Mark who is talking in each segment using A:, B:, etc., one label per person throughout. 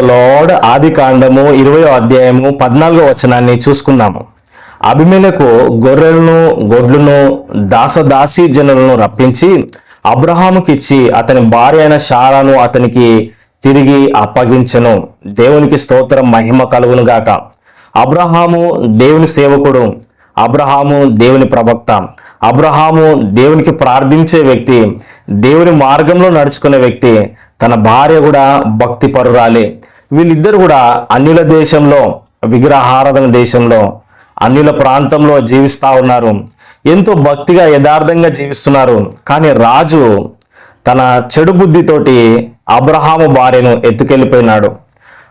A: Lord ఆది కాండము ఇరవై అధ్యాయము పద్నాలుగో వచనాన్ని చూసుకుందాము. అభిమేలకు గొర్రెలను గొడ్లను దాసదాసీ జనులను రప్పించి అబ్రహాముకిచ్చి అతని భార్య అయిన షారాను అతనికి తిరిగి అప్పగించను. దేవునికి స్తోత్రం మహిమ కలుగును గాక. అబ్రహాము దేవుని సేవకుడు. అబ్రహాము దేవుని ప్రవక్త. అబ్రహాము దేవునికి ప్రార్థించే వ్యక్తి. దేవుని మార్గంలో నడుచుకునే వ్యక్తి. తన భార్య కూడా భక్తిపరురాలి. వీళ్ళిద్దరు కూడా అన్యుల దేశంలో విగ్రహారాధన దేశంలో అన్యుల ప్రాంతంలో జీవిస్తూ ఉన్నారు. ఎంతో భక్తిగా యథార్థంగా జీవిస్తున్నారు. కానీ రాజు తన చెడు బుద్ధితోటి అబ్రహాము భార్యను ఎత్తుకెళ్ళిపోయినాడు.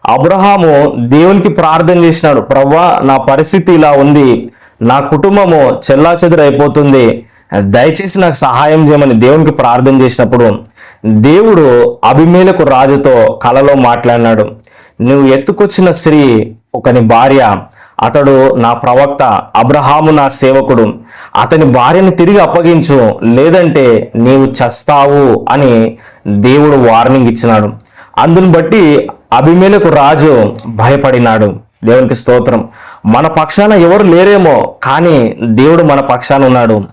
A: అబ్రహాము దేవునికి ప్రార్థన చేసినాడు. ప్రవ్వా నా పరిస్థితి ఇలా ఉంది. నా కుటుంబము చెల్లా అయిపోతుంది. దయచేసి నాకు సహాయం చేయమని దేవునికి ప్రార్థన చేసినప్పుడు దేవుడు అభిమేలకు రాజుతో కలలో మాట్లాడినాడు. నువ్వు ఎత్తుకొచ్చిన స్త్రీ ఒకని భార్య అతడు నా ప్రవక్త అబ్రహాము నా సేవకుడు. అతని భార్యను తిరిగి అప్పగించు లేదంటే నీవు చస్తావు అని దేవుడు వార్నింగ్ ఇచ్చినాడు. అందును బట్టి అభిమేలకు రాజు భయపడినాడు. దేవునికి స్తోత్రం. మన పక్షాన ఎవరు లేరేమో కానీ దేవుడు మన పక్షాన ఉన్నాడు.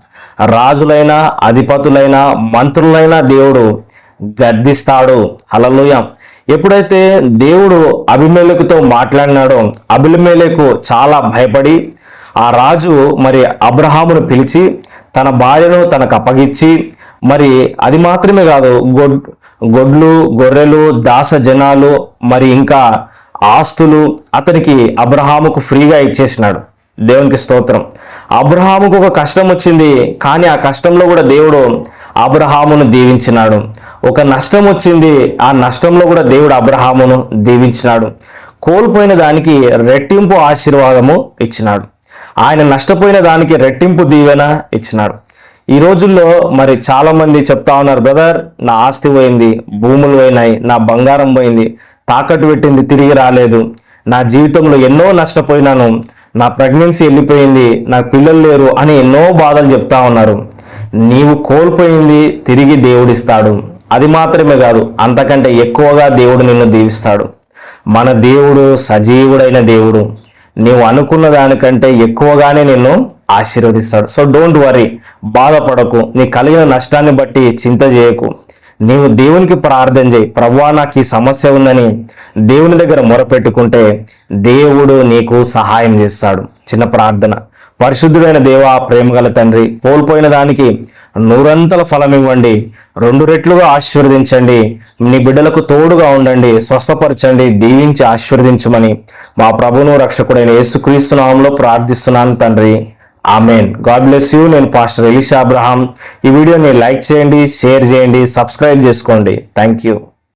A: రాజులైనా అధిపతులైనా మంత్రులైనా దేవుడు గద్దిస్తాడు. అలలోయ ఎప్పుడైతే దేవుడు అభిమేలకుతో మాట్లాడినాడో అభిమేలకు చాలా భయపడి ఆ రాజు మరి అబ్రహామును పిలిచి తన భార్యను తనకు అప్పగించి మరి అది మాత్రమే కాదు గొడ్ గొడ్లు గొర్రెలు దాస జనాలు మరి ఇంకా ఆస్తులు అతనికి అబ్రహాముకు ఫ్రీగా ఇచ్చేసినాడు. దేవునికి స్తోత్రం. అబ్రహాముకు ఒక కష్టం వచ్చింది కానీ ఆ కష్టంలో కూడా దేవుడు అబ్రహామును దీవించినాడు. ఒక నష్టం వచ్చింది. ఆ నష్టంలో కూడా దేవుడు అబ్రహామును దీవించినాడు. కోల్పోయిన దానికి రెట్టింపు ఆశీర్వాదము ఇచ్చినాడు. ఆయన నష్టపోయిన దానికి రెట్టింపు దీవెన ఇచ్చినాడు. ఈ రోజుల్లో మరి చాలామంది చెప్తా ఉన్నారు బ్రదర్ నా ఆస్తి పోయింది భూములు పోయినాయి నా బంగారం పోయింది తాకట్టు పెట్టింది తిరిగి రాలేదు. నా జీవితంలో ఎన్నో నష్టపోయినాను నా ప్రెగ్నెన్సీ వెళ్ళిపోయింది నా పిల్లలు లేరు అని ఎన్నో బాధలు చెప్తా ఉన్నారు. నీవు కోల్పోయింది తిరిగి దేవుడిస్తాడు. అది మాత్రమే కాదు అంతకంటే ఎక్కువగా దేవుడు నిన్ను దీవిస్తాడు. మన దేవుడు సజీవుడైన దేవుడు నీవు అనుకున్న దానికంటే ఎక్కువగానే నిన్ను ఆశీర్వదిస్తాడు. సో డోంట్ వరీ బాధపడకు నీ కలిగిన నష్టాన్ని బట్టి చింత చేయకు. నీవు దేవునికి ప్రార్థన చేయి ప్రభువా నాకు ఈ సమస్య ఉందని దేవుని దగ్గర మొరపెట్టుకుంటే దేవుడు నీకు సహాయం చేస్తాడు. చిన్న ప్రార్థన. పరిశుద్ధుడైన దేవా ప్రేమగల తండ్రి కోల్పోయిన దానికి నూరంతల ఫలం ఇవ్వండి రెండు రెట్లుగా ఆశీర్వదించండి. నీ బిడ్డలకు తోడుగా ఉండండి. స్వస్థపరచండి. దీవించి ఆశీర్వదించమని మా ప్రభును రక్షకుడైన యేసుక్రీస్తు నామంలో ప్రార్థిస్తున్నాను తండ్రి. ఆమెన్. God bless you. నేను పాస్టర్ ఎలిషా అబ్రహాం. ఈ వీడియోని లైక్ చేయండి షేర్ చేయండి సబ్స్క్రైబ్ చేసుకోండి. Thank you